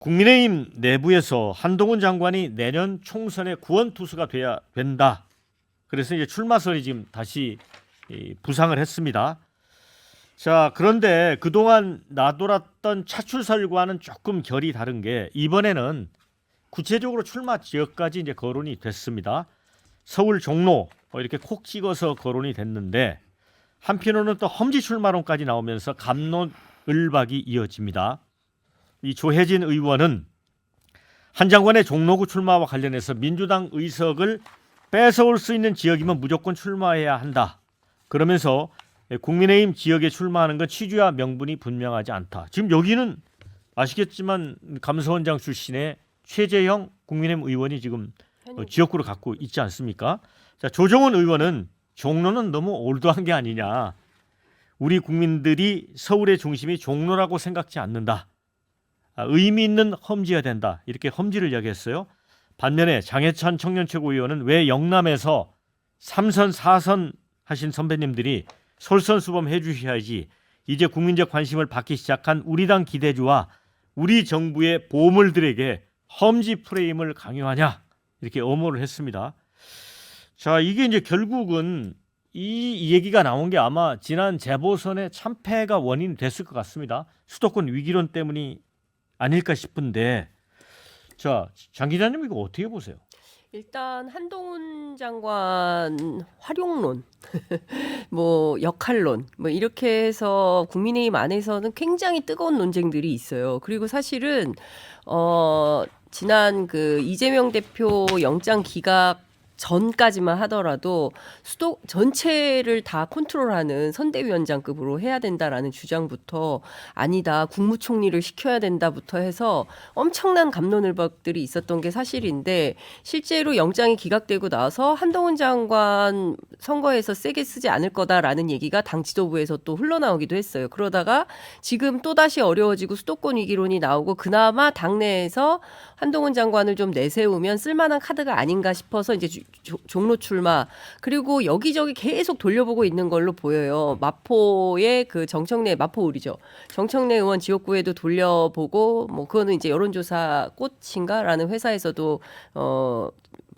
국민의힘 내부에서 한동훈 장관이 내년 총선의 구원 투수가 돼야 된다. 그래서 이제 출마설이 지금 다시 이, 부상을 했습니다. 자, 그런데 그동안 나돌았던 차출설과는 조금 결이 다른 게 이번에는 구체적으로 출마 지역까지 이제 거론이 됐습니다. 서울 종로 어, 이렇게 콕 찍어서 거론이 됐는데 한편으로는 또 험지 출마론까지 나오면서 감론을박이 이어집니다. 이 조혜진 의원은 한 장관의 종로구 출마와 관련해서 민주당 의석을 뺏어올 수 있는 지역이면 무조건 출마해야 한다. 그러면서 국민의힘 지역에 출마하는 건 취지와 명분이 분명하지 않다. 지금 여기는 아시겠지만 감사원장 출신의 최재형 국민의힘 의원이 지금 어, 지역구를 갖고 있지 않습니까? 자, 조정훈 의원은 종로는 너무 올드한 게 아니냐. 우리 국민들이 서울의 중심이 종로라고 생각지 않는다. 아, 의미 있는 험지여야 된다. 이렇게 험지를 이야기했어요. 반면에 장해찬 청년 최고위원은 왜 영남에서 3선 4선 하신 선배님들이 솔선수범 해 주셔야지 이제 국민적 관심을 받기 시작한 우리 당 기대주와 우리 정부의 보물들에게 험지 프레임을 강요하냐 이렇게 엄호를 했습니다. 자 이게 이제 결국은 이 얘기가 나온 게 아마 지난 재보선의 참패가 원인이 됐을 것 같습니다. 수도권 위기론 때문이 아닐까 싶은데 자 장 기자님 이거 어떻게 보세요? 일단 한동훈 장관 활용론, 뭐 역할론, 뭐 이렇게 해서 국민의힘 안에서는 굉장히 뜨거운 논쟁들이 있어요. 그리고 사실은 어 지난 그 이재명 대표 영장 기각 전까지만 하더라도 수도 전체를 다 컨트롤하는 선대위원장급으로 해야 된다라는 주장부터 아니다 국무총리를 시켜야 된다부터 해서 엄청난 감론을박들이 있었던 게 사실인데 실제로 영장이 기각되고 나서 한동훈 장관 선거에서 세게 쓰지 않을 거다라는 얘기가 당 지도부에서 또 흘러나오기도 했어요. 그러다가 지금 또 다시 어려워지고 수도권 위기론이 나오고 그나마 당내에서 한동훈 장관을 좀 내세우면 쓸만한 카드가 아닌가 싶어서 이제 종로 출마 그리고 여기저기 계속 돌려보고 있는 걸로 보여요. 마포의 그 정청래 마포울이죠. 정청래 의원 지역구에도 돌려보고 뭐 그거는 이제 여론조사 꽃인가라는 회사에서도 어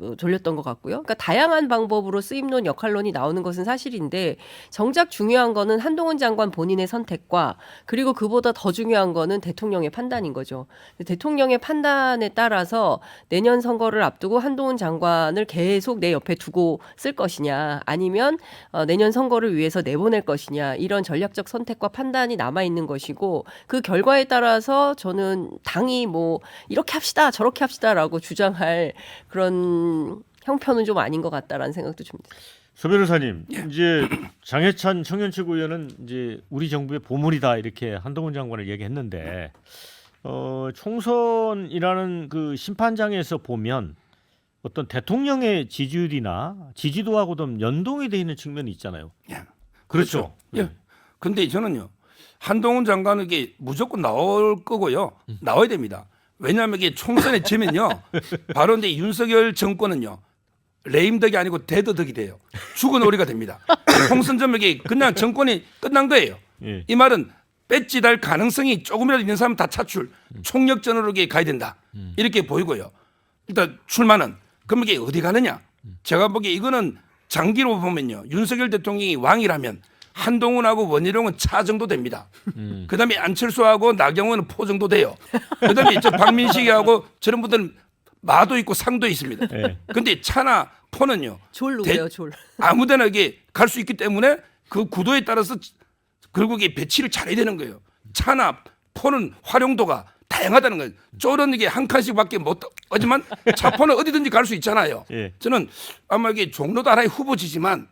뭐 돌렸던 것 같고요. 그러니까 다양한 방법으로 쓰임론 역할론이 나오는 것은 사실인데 정작 중요한 거는 한동훈 장관 본인의 선택과 그리고 그보다 더 중요한 거는 대통령의 판단인 거죠. 대통령의 판단에 따라서 내년 선거를 앞두고 한동훈 장관을 계속 내 옆에 두고 쓸 것이냐 아니면 어, 내년 선거를 위해서 내보낼 것이냐 이런 전략적 선택과 판단이 남아 있는 것이고 그 결과에 따라서 저는 당이 뭐 이렇게 합시다 저렇게 합시다라고 주장할 그런 형편은 좀 아닌 것 같다라는 생각도 듭니다. 조 변호사님 이제 장해찬 청년최고위원은 이제 우리 정부의 보물이다 이렇게 한동훈 장관을 얘기했는데 어, 총선이라는 그 심판장에서 보면 어떤 대통령의 지지율이나 지지도하고 좀 연동이 돼 있는 측면이 있잖아요. 예. 그렇죠. 예. 근데 저는요. 한동훈 장관은 이게 무조건 나올 거고요. 나와야 됩니다. 왜냐하면 이게 총선에 지면요. 바로 이제 윤석열 정권은요. 레임덕이 아니고 대더덕이 돼요. 죽은 오리가 됩니다. 총선 전에 그냥 정권이 끝난 거예요. 예. 이 말은 배지달 가능성이 조금이라도 있는 사람 다 차출, 총력전으로 가야 된다. 이렇게 보이고요. 일단 출마는 그럼 이게 어디 가느냐? 제가 보기에 이거는 장기로 보면요. 윤석열 대통령이 왕이라면 한동훈하고 원희룡은 차 정도 됩니다. 그다음에 안철수하고 나경원은 포 정도 돼요. 그다음에 저 박민식하고 저런 분들은 마도 있고 상도 있습니다. 예. 근데 차나 포는요. 졸 대- 누구예요, 졸? 아무데나 이게 갈 수 있기 때문에 그 구도에 따라서 결국에 배치를 잘해야 되는 거예요. 차나 포는 활용도가 다양하다는 거예요. 쫄은 이게 한 칸씩밖에 못 하지만 차포는 어디든지 갈 수 있잖아요. 예. 저는 아마 이게 종로도 하나의 후보지지만 뭐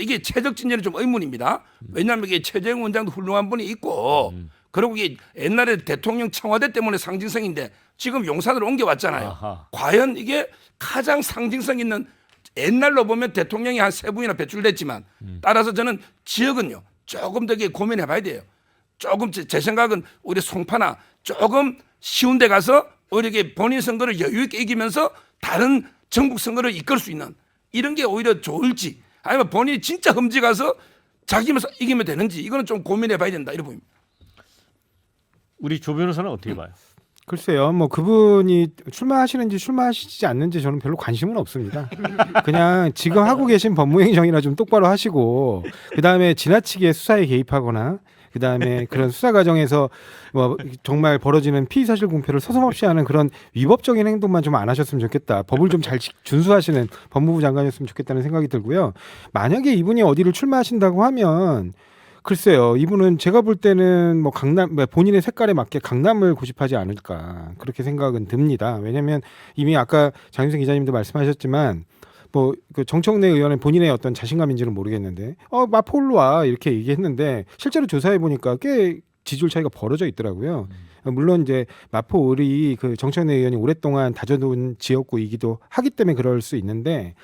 이게 최적 진전이 좀 의문입니다. 왜냐하면 이게 최재형 원장도 훌륭한 분이 있고 그리고 이게 옛날에 대통령 청와대 때문에 상징성인데 지금 용산으로 옮겨왔잖아요. 아하. 과연 이게 가장 상징성 있는 옛날로 보면 대통령이 한 세 분이나 배출됐지만 따라서 저는 지역은요 조금 더 고민해 봐야 돼요. 조금 제, 제 생각은 오히려 송파나 조금 쉬운 데 가서 오히려 이게 본인 선거를 여유 있게 이기면서 다른 전국 선거를 이끌 수 있는 이런 게 오히려 좋을지 아니면 본인이 진짜 험지 가서 자기만 이기면 되는지 이거는 좀 고민해 봐야 된다 이렇게 보입니다. 우리 조 변호사는 어떻게 봐요? 글쎄요, 뭐 그분이 출마하시는지 출마하시지 않는지 저는 별로 관심은 없습니다. 그냥 지금 하고 계신 법무행정이나 좀 똑바로 하시고 그 다음에 지나치게 수사에 개입하거나 그 다음에 그런 수사 과정에서 뭐 정말 벌어지는 피의 사실 공표를 서슴없이 하는 그런 위법적인 행동만 좀 안 하셨으면 좋겠다. 법을 좀 잘 준수하시는 법무부 장관이었으면 좋겠다는 생각이 들고요. 만약에 이분이 어디를 출마하신다고 하면 글쎄요, 이분은 제가 볼 때는 뭐 강남 뭐 본인의 색깔에 맞게 강남을 고집하지 않을까 그렇게 생각은 듭니다. 왜냐하면 이미 아까 장윤생 기자님도 말씀하셨지만 뭐 그 정청래 의원의 본인의 어떤 자신감인지는 모르겠는데 어 마포로 와 이렇게 얘기했는데 실제로 조사해 보니까 꽤 지지율 차이가 벌어져 있더라고요. 물론 이제 마포 을이 그 정청래 의원이 오랫동안 다져둔 지역구이기도 하기 때문에 그럴 수 있는데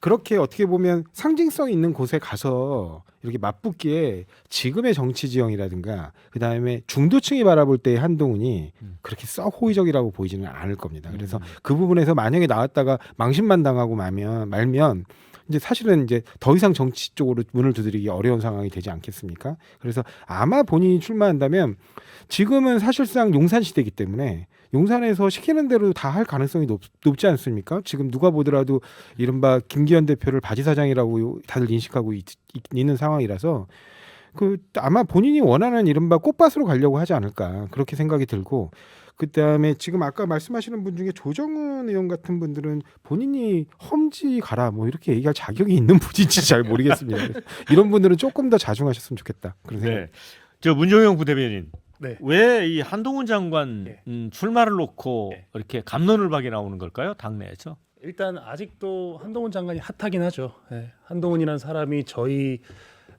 그렇게 어떻게 보면 상징성 있는 곳에 가서 이렇게 맞붙기에 지금의 정치 지형이라든가 그 다음에 중도층이 바라볼 때의 한동훈이 그렇게 썩 호의적이라고 보이지는 않을 겁니다. 그래서 그 부분에서 만약에 나왔다가 망신만 당하고 말면 말면 이제 사실은 이제 더 이상 정치 쪽으로 문을 두드리기 어려운 상황이 되지 않겠습니까? 그래서 아마 본인이 출마한다면 지금은 사실상 용산 시대이기 때문에 용산에서 시키는 대로 다 할 가능성이 높, 높지 않습니까? 지금 누가 보더라도 이른바 김기현 대표를 바지 사장이라고 다들 인식하고 있, 있는 상황이라서 그 아마 본인이 원하는 이른바 꽃밭으로 가려고 하지 않을까 그렇게 생각이 들고 그다음에 지금 아까 말씀하시는 분 중에 조정은 의원 같은 분들은 본인이 험지 가라 뭐 이렇게 얘기할 자격이 있는 분인지 잘 모르겠습니다. 이런 분들은 조금 더 자중하셨으면 좋겠다 그런 생각. 네. 저 문종영 부대변인 네. 왜 이 한동훈 장관 네. 음, 출마를 놓고 네. 이렇게 감론을 박이 나오는 걸까요? 당내에서? 일단 아직도 한동훈 장관이 핫하긴 하죠. 예. 한동훈이라는 사람이 저희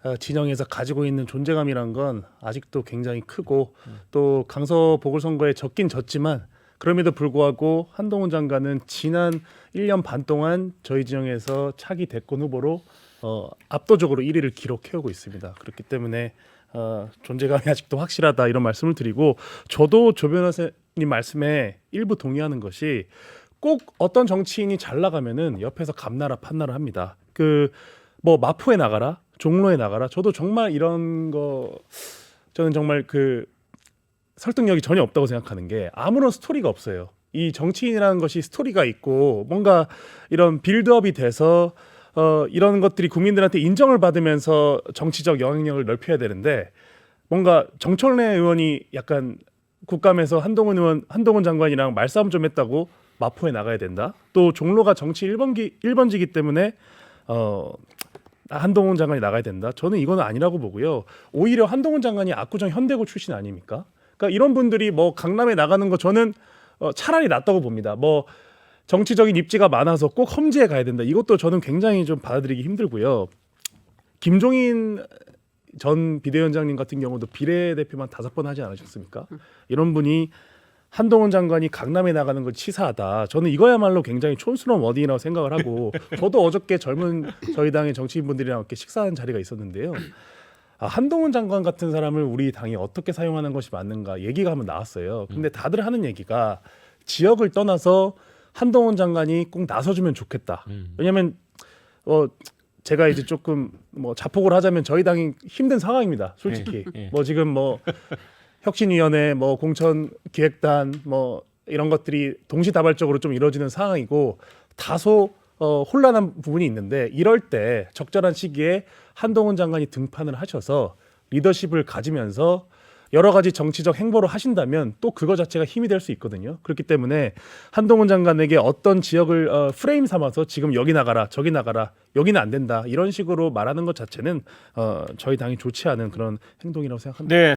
어, 진영에서 가지고 있는 존재감이란 건 아직도 굉장히 크고 또 강서 보궐선거에 졌긴 졌지만 그럼에도 불구하고 한동훈 장관은 지난 1년 반 동안 저희 진영에서 차기 대권 후보로 어, 압도적으로 1위를 기록해오고 있습니다. 그렇기 때문에 어, 존재감이 아직도 확실하다 이런 말씀을 드리고 저도 조 변호사님 말씀에 일부 동의하는 것이 꼭 어떤 정치인이 잘 나가면은 옆에서 감나라 판나라 합니다. 그 뭐 마포에 나가라, 종로에 나가라. 저도 정말 이런 거 저는 정말 그 설득력이 전혀 없다고 생각하는 게 아무런 스토리가 없어요. 이 정치인이라는 것이 스토리가 있고 뭔가 이런 빌드업이 돼서 어 이런 것들이 국민들한테 인정을 받으면서 정치적 영향력을 넓혀야 되는데 뭔가 정철래 의원이 약간 국감에서 한동훈 의원 한동훈 장관이랑 말싸움 좀 했다고 마포에 나가야 된다. 또 종로가 정치 1번기 1번지기 때문에 어 한동훈 장관이 나가야 된다. 저는 이거는 아니라고 보고요. 오히려 한동훈 장관이 압구정 현대고 출신 아닙니까? 그러니까 이런 분들이 뭐 강남에 나가는 거 저는 어, 차라리 낫다고 봅니다. 뭐 정치적인 입지가 많아서 꼭 험지에 가야 된다. 이것도 저는 굉장히 좀 받아들이기 힘들고요. 김종인 전 비대위원장님 같은 경우도 비례대표만 다섯 번 하지 않으셨습니까? 이런 분이 한동훈 장관이 강남에 나가는 건 치사하다. 저는 이거야말로 굉장히 촌스러운 워딩이라고 생각을 하고 저도 어저께 젊은 저희 당의 정치인분들이랑 함께 식사한 자리가 있었는데요. 아, 한동훈 장관 같은 사람을 우리 당이 어떻게 사용하는 것이 맞는가 얘기가 한번 나왔어요. 근데 다들 하는 얘기가 지역을 떠나서 한동훈 장관이 꼭 나서주면 좋겠다. 왜냐하면 어 제가 이제 조금 뭐 자폭을 하자면 저희 당이 힘든 상황입니다. 솔직히 예, 예. 뭐 지금 뭐 혁신위원회, 뭐 공천 기획단, 뭐 이런 것들이 동시다발적으로 좀 이루어지는 상황이고 다소 어, 혼란한 부분이 있는데 이럴 때 적절한 시기에 한동훈 장관이 등판을 하셔서 리더십을 가지면서 여러 가지 정치적 행보를 하신다면 또 그거 자체가 힘이 될 수 있거든요. 그렇기 때문에 한동훈 장관에게 어떤 지역을 어, 프레임 삼아서 지금 여기 나가라, 저기 나가라, 여기는 안 된다 이런 식으로 말하는 것 자체는 어, 저희 당이 좋지 않은 그런 행동이라고 생각합니다. 네.